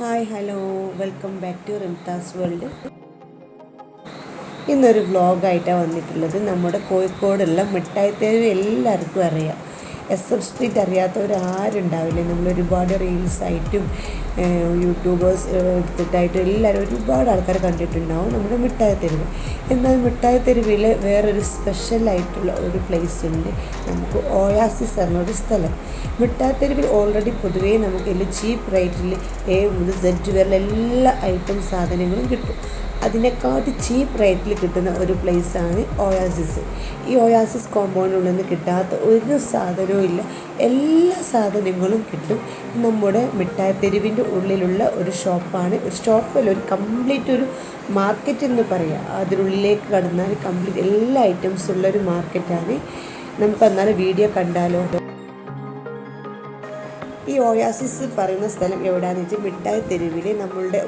Hi hello. Welcome back to Rimtha's world. ഇന്നൊരു വ്ളോഗായിട്ടാണ് വന്നിട്ടുള്ളത്. നമ്മുടെ കോഴിക്കോടുള്ള മിഠായി തെരുവ് എല്ലാവർക്കും അറിയാം. എസ് എഫ് സ്ട്രീറ്റ് അറിയാത്തവരാരുണ്ടാവില്ല? നമ്മൾ ഒരുപാട് റീൽസായിട്ടും യൂട്യൂബേഴ്സ് എടുത്തിട്ടായിട്ടും എല്ലാവരും ഒരുപാട് ആൾക്കാർ കണ്ടിട്ടുണ്ടാവും നമ്മുടെ മിഠായി തെരുവ്. എന്നാൽ മിഠായി തെരുവിൽ വേറൊരു സ്പെഷ്യലായിട്ടുള്ള ഒരു പ്ലേസ് ഉണ്ട് നമുക്ക് ഓയാസിസ് എന്നൊരു സ്ഥലം. മിഠായി തെരുവിൽ ഓൾറെഡി പൊതുവേ നമുക്ക് ഇതിൽ ചീപ്പ് റേറ്റിൽ എ മുതൽ സെഡ് വരെ എല്ലാ ഐറ്റം സാധനങ്ങളും കിട്ടും. അതിനെക്കാട്ടി ചീപ്പ് റേറ്റിൽ കിട്ടുന്ന ഒരു പ്ലേസാണ് ഓയാസിസ് ഈ ഓയാസിസ് കോമ്പൗണ്ടിനുള്ളിൽ നിന്ന് കിട്ടാത്ത ഒരു സാധനവും ഇല്ല. എല്ലാ സാധനങ്ങളും കിട്ടും. നമ്മുടെ മിഠായി തെരുവിന്റെ ഉള്ളിലുള്ള ഒരു ഷോപ്പാണ്. ഒരു ഷോപ്പല്ല ഒരു കംപ്ലീറ്റ് ഒരു മാർക്കറ്റ് എന്ന് പറയാം. അതിനുള്ളിലേക്ക് കടന്നാൽ കംപ്ലീറ്റ് എല്ലാ ഐറ്റംസും ഒരു മാർക്കറ്റാണ് നമുക്ക് എന്നാലും വീഡിയോ കണ്ടാലോ? ഈ ഓയാസിസ് പറയുന്ന സ്ഥലം എവിടെയാണെന്ന് വെച്ചാൽ മിഠായി തെരുവിൽ നമ്മളുടെ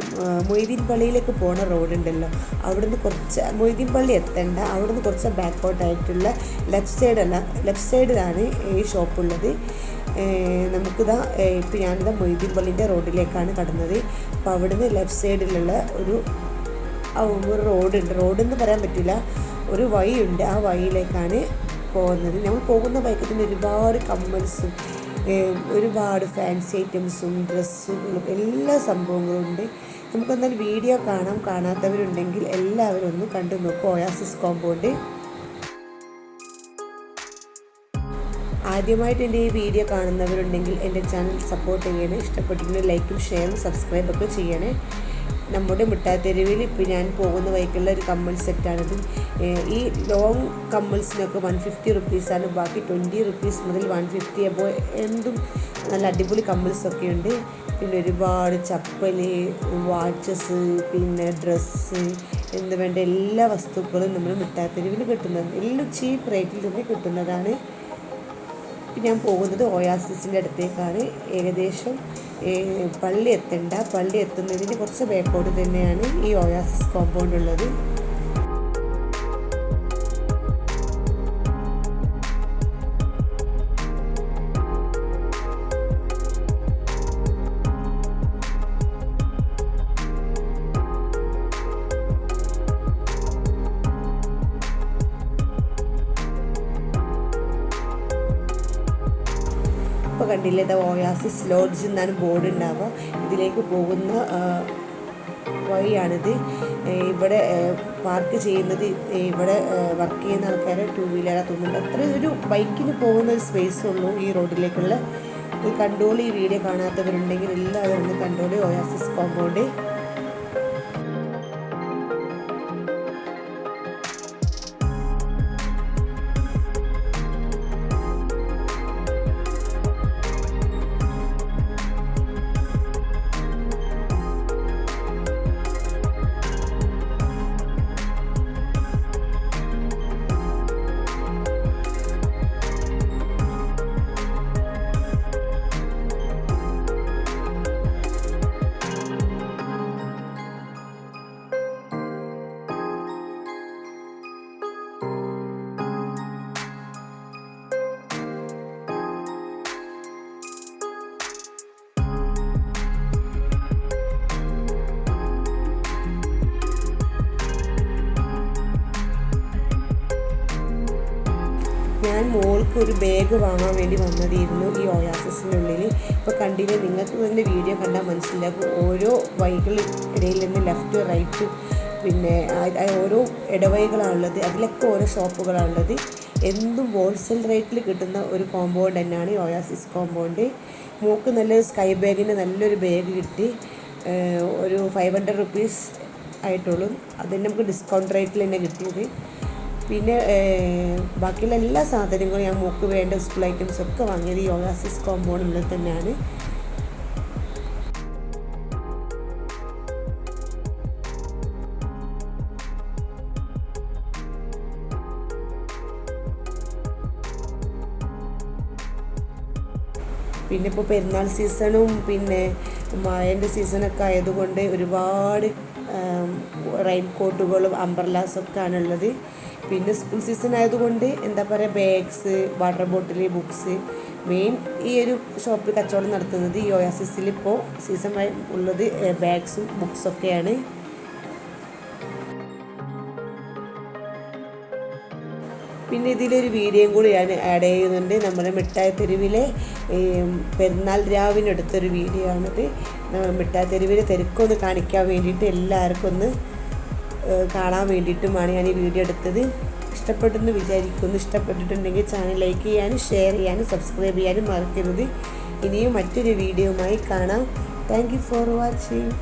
മൊയ്തീൻ പള്ളിയിലേക്ക് പോണ റോഡുണ്ടല്ലോ. അവിടുന്ന് കുറച്ച് മൊയ്തീൻ പള്ളി എത്തേണ്ട. അവിടുന്ന് കുറച്ച് ബാക്കോട്ടായിട്ടുള്ള ലെഫ്റ്റ് സൈഡല്ല ലെഫ്റ്റ് സൈഡിലാണ് ഈ ഷോപ്പുള്ളത്. നമുക്കിതാ ഇപ്പോൾ ഞാനിതാ മൊയ്തീൻ പള്ളിന്റെ റോഡിലേക്കാണ് കടന്നത്. അപ്പോൾ അവിടുന്ന് ലെഫ്റ്റ് സൈഡിലുള്ള ഒരു ഒരു റോഡുണ്ട്. റോഡെന്ന് പറയാൻ പറ്റില്ല ഒരു വഴിയുണ്ട്. ആ വഴിയിലേക്കാണ് പോകുന്നത്. നമ്മൾ പോകുന്ന ബൈക്കത്തിന് ഒരുപാട് കമ്മൽസും ഒരുപാട് ഫാൻസി ഐറ്റംസും ഡ്രസ്സുകളും എല്ലാ സംഭവങ്ങളും ഉണ്ട്. നമുക്കെന്നാൽ വീഡിയോ കാണാം. കാണാത്തവരുണ്ടെങ്കിൽ എല്ലാവരും ഒന്ന് കണ്ടു നോക്കും. ഒയാസിസ് കോമ്പൗണ്ട് ആദ്യമായിട്ട് എന്റെ ഈ വീഡിയോ കാണുന്നവരുണ്ടെങ്കിൽ എന്റെ ചാനൽ സപ്പോർട്ട് ചെയ്യണേ. ഇഷ്ടപ്പെട്ടിട്ടുണ്ടെങ്കിൽ ലൈക്കും ഷെയറും സബ്സ്ക്രൈബൊക്കെ ചെയ്യണേ. നമ്മുടെ മുട്ടാത്തെരുവിൽ ഇപ്പോൾ ഞാൻ പോകുന്ന വഴിക്കുള്ള ഒരു കമ്മൽ സെറ്റാണിത്. ഈ ലോങ് കമ്മൽസിനൊക്കെ വൺ ഫിഫ്റ്റി റുപ്പീസാണ് ബാക്കി ട്വന്റി റുപ്പീസ് മുതൽ വൺ ഫിഫ്റ്റി അപ്പോൾ എന്തും നല്ല അടിപൊളി കമ്മൽസൊക്കെ ഉണ്ട്. പിന്നെ ഒരുപാട് ചപ്പൽ വാച്ചസ് പിന്നെ ഡ്രസ്സ് എന്ന് വേണ്ട എല്ലാ വസ്തുക്കളും നമ്മൾ മുട്ടാത്തെരുവിൽ കിട്ടുന്നത്. എല്ലാം ചീപ്പ് റേറ്റിൽ തന്നെ കിട്ടുന്നതാണ്. ഞാൻ പോകുന്നത് ഓയാസിസിന്റെ അടുത്തേക്കാണ്. ഏകദേശം പള്ളി എത്തേണ്ട. പള്ളി എത്തുന്നതിന് കുറച്ച് ബാക്കോട് തന്നെയാണ് ഈ ഒയാസിസ് കോമ്പൗണ്ട് ഉള്ളത്. ഇപ്പോൾ കണ്ടില്ലേ ദ ഓയാസിസ് ലോഡ്ജ് എന്നാണ് ബോർഡ് ഉണ്ടാവുക. ഇതിലേക്ക് പോകുന്ന വഴിയാണിത്. ഇവിടെ പാർക്ക് ചെയ്യുന്നത് ഇവിടെ വർക്ക് ചെയ്യുന്ന ആൾക്കാരെ ടൂ വീലറാണ് തോന്നുന്നുണ്ട്. ഒരു ബൈക്കിന് പോകുന്ന ഒരു സ്പേസ് ഉള്ളൂ ഈ റോഡിലേക്കുള്ള കണ്ടോളി വീഡിയോ കാണാത്തവരുണ്ടെങ്കിൽ എല്ലാവരും കണ്ടോളി ഓയാസിസ് കോമ്പൗണ്ട് ഞാൻ മോൾക്ക് ഒരു ബാഗ് വാങ്ങാൻ വേണ്ടി വന്നതായിരുന്നു ഈ ഓയാസസിനുള്ളിൽ ഇപ്പോൾ കണ്ടില്ലേ നിങ്ങൾക്ക് തന്നെ വീഡിയോ കണ്ടാൽ മനസ്സിലാക്കും. ഓരോ വഴികളിൽ നിന്ന് ലെഫ്റ്റ് റൈറ്റ് പിന്നെ ഓരോ ഇടവഴികളാണുള്ളത് അതിലൊക്കെ ഓരോ ഷോപ്പുകളാണുള്ളത് എന്തും ഹോൾസെയിൽ റേറ്റിൽ കിട്ടുന്ന ഒരു കോമ്പൗണ്ട് തന്നെയാണ് ഈ ഓയാസിസ് കോമ്പൗണ്ട്. മൂക്ക് നല്ലൊരു സ്കൈ ബാഗിന്റെ നല്ലൊരു ബാഗ് കിട്ടി. ഒരു ഫൈവ് ഹൺഡ്രഡ് റുപ്പീസ് ആയിട്ടുള്ളൂ. അതിന് നമുക്ക് ഡിസ്കൗണ്ട് റേറ്റിൽ തന്നെ കിട്ടിയത്. പിന്നെ ബാക്കിയുള്ള എല്ലാ സാധനങ്ങളും ഞാൻ മോക്ക് വേണ്ട സ്കൂൾ ഐറ്റംസ് ഒക്കെ വാങ്ങിയത് ഒയാസിസ് കോമ്പൗണ്ടിൽ തന്നെയാണ്. പിന്നെ ഇപ്പോൾ പെരുന്നാൾ സീസണും പിന്നെ മഴന്റെ സീസണൊക്കെ ആയതുകൊണ്ട് ഒരുപാട് റെയിൻ കോട്ടുകളും അംബ്രലാസൊക്കെ ആണുള്ളത് പിന്നെ സ്കൂൾ സീസൺ ആയതുകൊണ്ട് എന്താ പറയുക bags water bottle books main ഈ ഒരു ഷോപ്പിൽ കച്ചവടം നടത്തുന്നത് ഈ ഒയാസിസിൽ ഇപ്പോൾ സീസൺ ഉള്ളത് ബാഗ്സും ബുക്സൊക്കെയാണ് പിന്നെ ഇതിലൊരു വീഡിയോയും കൂടി ഞാൻ ആഡ് ചെയ്യുന്നുണ്ട്. നമ്മുടെ മിഠായി തെരുവിലെ പെരുന്നാൾ രാവിനെടുത്തൊരു വീഡിയോ ആണിത്. മിഠായി തെരുവിലെ തിരക്കൊന്ന് കാണിക്കാൻ വേണ്ടിയിട്ട് എല്ലാവർക്കും ഒന്ന് കാണാൻ വേണ്ടിയിട്ടുമാണ് ഞാൻ ഈ വീഡിയോ എടുത്തത്. ഇഷ്ടപ്പെട്ടെന്ന് വിചാരിക്കുന്നു. ഇഷ്ടപ്പെട്ടിട്ടുണ്ടെങ്കിൽ ചാനൽ ലൈക്ക് ചെയ്യാനും ഷെയർ ചെയ്യാനും സബ്സ്ക്രൈബ് ചെയ്യാനും മറക്കരുത്. ഇനിയും മറ്റൊരു വീഡിയോയുമായി കാണാം. Thank for watching